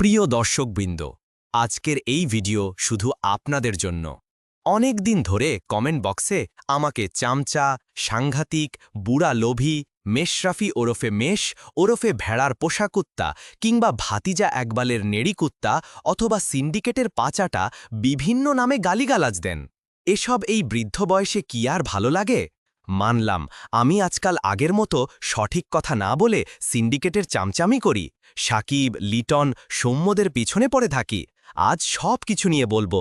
প্রিয় দর্শকবৃন্দ, আজকের এই ভিডিও শুধু আপনাদের জন্য। অনেক দিন ধরে কমেন্ট বক্সে আমাকে চামচা, সাংঘাতিক, বুড়া লোভী, মেশরাফি ওরফে মেষ, ওরফে ভেড়ার পোষাকুত্তা কিংবা ভাতিজা একবালের নেড়িকুত্তা অথবা সিন্ডিকেটের পাচাটা বিভিন্ন নামে গালিগালাজ দেন। এসব এই বৃদ্ধ বয়সে কি আর ভালো লাগে? মানলাম, আমি আজকাল আগের মতো সঠিক কথা না বলে সিন্ডিকেটের চামচামি করি, সাকিব, লিটন, সৌম্যদের পিছনে পড়ে থাকি। আজ সব কিছু নিয়ে বলব,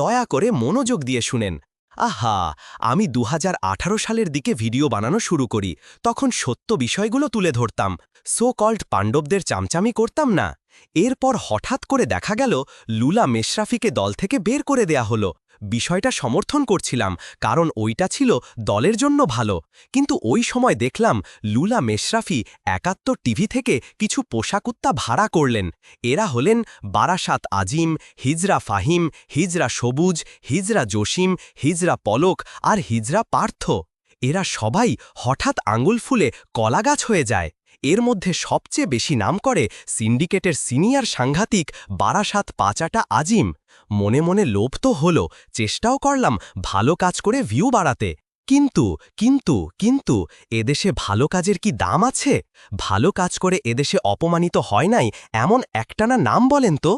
দয়া করে মনোযোগ দিয়ে শুনেন। আহা, আমি দু হাজার আঠারো সালের দিকে ভিডিও বানানো শুরু করি, তখন সত্য বিষয়গুলো তুলে ধরতাম সো কল্ড পাণ্ডবদের চামচামি করতাম না। এরপর হঠাৎ করে দেখা গেল, লুলা মেশরাফিকে দল থেকে বের করে দেয়া হলো। বিষয়টা সমর্থন করছিলাম, কারণ ওইটা ছিল দলের জন্য ভালো। কিন্তু ওই সময় দেখলাম লুলা মেশরাফি একাত্তর টিভি থেকে কিছু পোশাকুত্তা ভাড়া করলেন। এরা হলেন বারাসাত আজিম, হিজরা ফাহিম, হিজরা সবুজ, হিজরা জসিম, হিজরা পলক আর হিজরা পার্থ। এরা সবাই হঠাৎ আঙুল ফুলে কলাগাছ হয়ে যায়। এর মধ্যে সবচেয়ে বেশি নাম করে সিন্ডিকেটের সিনিয়র সাংঘাতিক বারাসাত পাচাটা আজিম। মনে মনে লোভ তো হলো, চেষ্টাও করলাম ভালো কাজ করে ভিউ বাড়াতে। কিন্তু কিন্তু কিন্তু, এদেশে ভালো কাজের কি দাম আছে? ভালো কাজ করে এদেশে অপমানিত হয় নাই এমন একটানা নাম বলেন তো?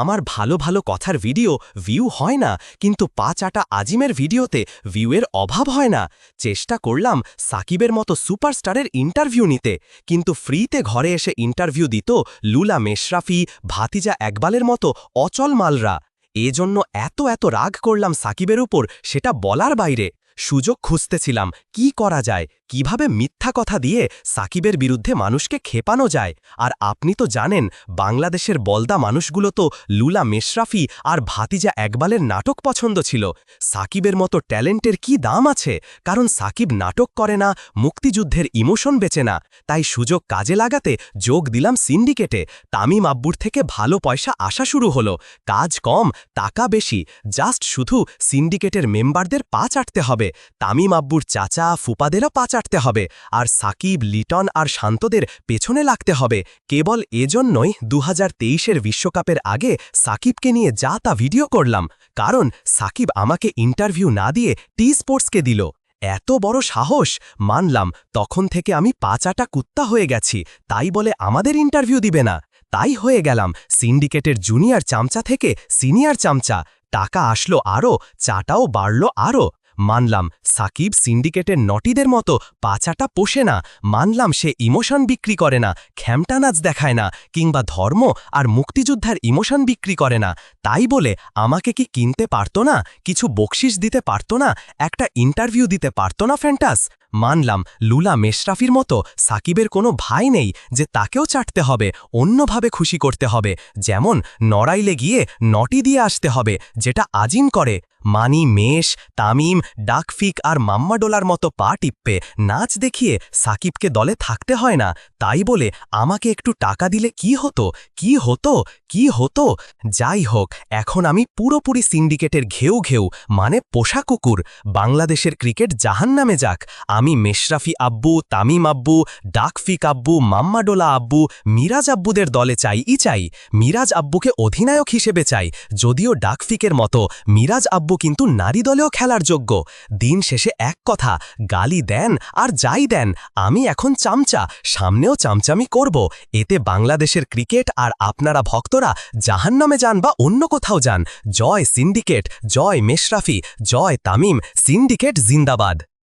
আমার ভালো ভালো কথার ভিডিও ভিউ হয় না, কিন্তু পাঁচ আটা আজিমের ভিডিওতে ভিউয়ের অভাব হয় না। চেষ্টা করলাম সাকিবের মতো সুপারস্টারের ইন্টারভিউ নিতে, কিন্তু ফ্রিতে ঘরে এসে ইন্টারভিউ দিত লুলা মেশরাফি, ভাতিজা একবালের মতো অচল মালরা। এজন্য এত এত রাগ করলাম সাকিবের উপর সেটা বলার বাইরে। সুযোগ খুঁজতেছিলাম, কি করা যায়? কীভাবে মিথ্যা কথা দিয়ে সাকিবের বিরুদ্ধে মানুষকে খেপানো যায়? আর আপনি তো জানেন, বাংলাদেশের বলদা মানুষগুলো তো লুলা মেশরাফি আর ভাতিজা একবালের নাটক পছন্দ ছিল। সাকিবের মতো ট্যালেন্টের কি দাম আছে? কারণ সাকিব নাটক করে না, মুক্তিযুদ্ধের ইমোশন বেচে না। তাই সুযোগ কাজে লাগাতে যোগ দিলাম সিন্ডিকেটে। তামিম আব্বুর থেকে ভালো পয়সা আসা শুরু হলো। কাজ কম, টাকা বেশি। জাস্ট শুধু সিন্ডিকেটের মেম্বারদের পা চাটতে হবে। তামিম আব্বুর চাচা, ফুপাদেরও পা চাটতে হবে আর সাকিব, লিটন আর শান্তদের পেছনে লাগতে হবে। কেবল এজন্যই দু হাজার বিশ্বকাপের আগে সাকিবকে নিয়ে যা তা ভিডিও করলাম। কারণ সাকিব আমাকে ইন্টারভিউ না দিয়ে টি স্পোর্টসকে দিল। এত বড় সাহস! মানলাম, তখন থেকে আমি পাঁচাটা কুত্তা হয়ে গেছি। তাই বলে আমাদের ইন্টারভিউ দিবে না। তাই হয়ে গেলাম, সিন্ডিকেটের জুনিয়র চামচা থেকে সিনিয়র চামচা। টাকা আসলো আরও, চাটাও বাড়ল আরও। মানলাম সাকিব সিন্ডিকেটের নটিদের মতো পাচাটা পোষে না, মানলাম সে ইমোশন বিক্রি করে না খ্যামটা নাচ দেখায় না, কিংবা ধর্ম আর মুক্তিযোদ্ধার ইমোশন বিক্রি করে না। তাই বলে আমাকে কি কিনতে পারত না, কিছু বকশিস দিতে পারত না, একটা ইন্টারভিউ দিতে পারত না ফ্যান্টাস? মানলাম লুলা মেশরাফির মতো সাকিবের কোনো ভাই নেই যে তাকেও চাটতে হবে, অন্যভাবে খুশি করতে হবে, যেমন নড়াইলে গিয়ে নটি দিয়ে আসতে হবে, যেটা আজিম করে। মানি মেষ, তামিম, ডাকফিক আর মাম্মাডোলার মতো পা টিপ্পে নাচ দেখিয়ে সাকিবকে দলে থাকতে হয় না। তাই বলে আমাকে একটু টাকা দিলে কি হতো? কি হতো? কি হতো? যাই হোক, এখন আমি পুরোপুরি সিন্ডিকেটের ঘেউ ঘেউ মানে পোষা কুকুর। বাংলাদেশের ক্রিকেট জাহান নামে যাক। আমি মেশরাফি আব্বু, তামিম আব্বু, ডাকফিক আব্বু, মাম্মাডোলা আব্বু, মিরাজ আব্বুদের দলে চাই ই চাই। মিরাজ আব্বুকে অধিনায়ক হিসেবে চাই। যদিও ডাকফিকের মতো মিরাজ আব্বু কিন্তু নারী দলেও খেলার যোগ্য। দিন শেষে এক কথা, গালি দেন আর যাই দেন, আমি এখন চামচা, সামনেও চামচামি করব। এতে বাংলাদেশের ক্রিকেট আর আপনারা ভক্তরা জাহান নামে যান বা অন্য কোথাও যান। জয় সিন্ডিকেট, জয় মেশরাফি, জয় তামিম, সিন্ডিকেট জিন্দাবাদ।